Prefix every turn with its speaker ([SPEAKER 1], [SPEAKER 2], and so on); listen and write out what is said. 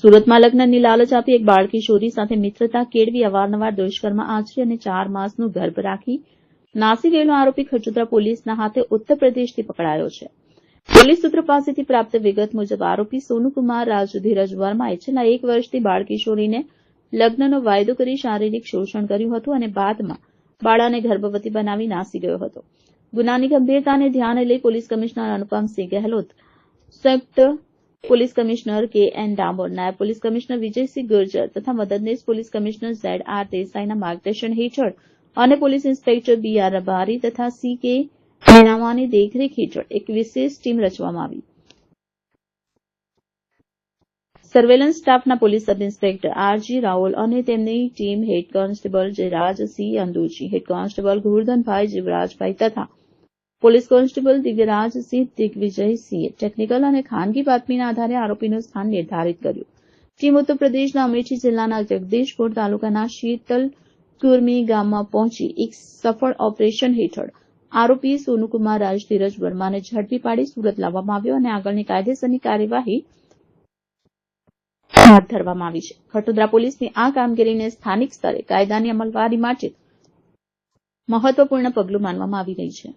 [SPEAKER 1] સુરતમાં લગ્નની લાલચ આપી એક બાળકિશોરી સાથે મિત્રતા કેળવી અવારનવાર દુષ્કર્મ આચરી અને ચાર માસનું ગર્ભ રાખી નાસી ગયેલો આરોપી ખજુદરા પોલીસના હાથે ઉત્તર પ્રદેશથી પકડાયો છે. પોલીસ સૂત્ર પાસેથી પ્રાપ્ત વિગત મુજબ આરોપી સોનુકુમાર રાજુ ધીરજ વર્માએ છેલ્લા એક વર્ષથી બાળકિશોરીને લગ્નનો વાયદો કરી શારીરિક શોષણ કર્યું હતું અને બાદમાં બાળાને ગર્ભવતી બનાવી નાસી ગયો હતો. ગુનાની ગંભીરતાને ધ્યાને લઈ પોલીસ કમિશનર અનુપમસિંહ ગેહલોત સંયુક્ત police commissioner K N Damor નાયબ પોલીસ કમિશનર વિજયસિંહ ગુર્જર તથા મદદનીશ પોલીસ કમિશનર ઝેડ આર દેસાઈના માર્ગદર્શન હેઠળ અને police inspector B R Rabari તથા સી કે મેણાવાની દેખરેખ હેઠળ એક વિશેષ ટીમ રચવામાં આવી. સર્વેલન્સ સ્ટાફના police sub inspector R G Raol અને તેમની team head constable Jayrajsinh Anduji, head constable Gurdhanbhai Jivrajbhai તથા પોલીસ કોન્સ્ટેબલ દિવ્યરાજસિંહ દિગ્વિજયસિંહે ટેકનિકલ અને ખાનગી બાતમીના આધારે આરોપીનું સ્થાન નિર્ધારિત કર્યું. ટીમ ઉત્તર પ્રદેશના અમેઠી જિલ્લાના જગદીશપુર તાલુકાના શીતલ કુર્મી ગામમાં પહોંચી એક સફળ ઓપરેશન હેઠળ આરોપી સોનુકુમાર રાજધીરજ વર્માને ઝડપી પાડી સુરત લાવવામાં આવ્યો અને આગળની કાયદેસરની કાર્યવાહી હાથ ધરવામાં આવી છે. ખટોદરા પોલીસની આ કામગીરીને સ્થાનિક સ્તરે કાયદાની અમલવારી માટે મહત્વપૂર્ણ પગલું માનવામાં આવી રહી છે.